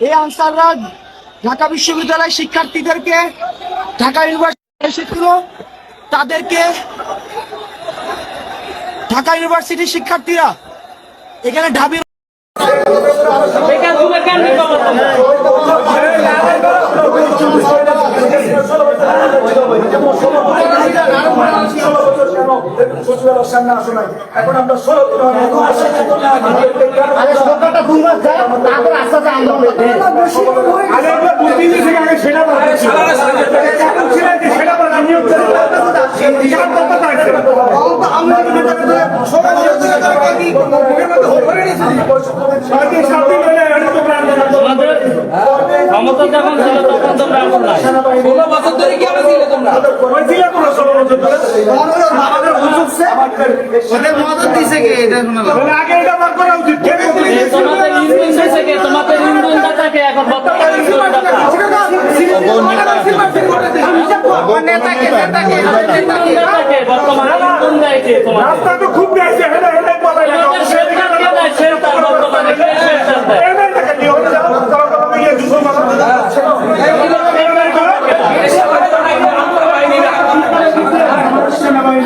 এই আনসাররা ঢাকা বিশ্ববিদ্যালয়ের শিক্ষার্থীদেরকে ঢাকা ইউনিভার্সিটি এসেছিল তাদেরকে ঢাকা ইউনিভার্সিটির শিক্ষার্থীরা এখানে ঢাবির যুগে কেন খবর তোমরা? এখন আমরা ষোলো আরে ক্ষমতা যখন ছিল তখন তোমরা এমন নাই। ষোলো বছর ধরে কি আমরা ছিলে তোমরা? হয়েছিল কোনো ষোলো বছর ধরে তাহলে আগে এটা বার করা উচিত কে বলতে এই তোমাদের ইন্ধন দিছে কে তোমাদের ইন্ধন দাতাকে এখন বর্তমানে ইন্ধন দাতা বর্তমানে ইন্ধন দেয় কে তোমাদের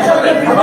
You.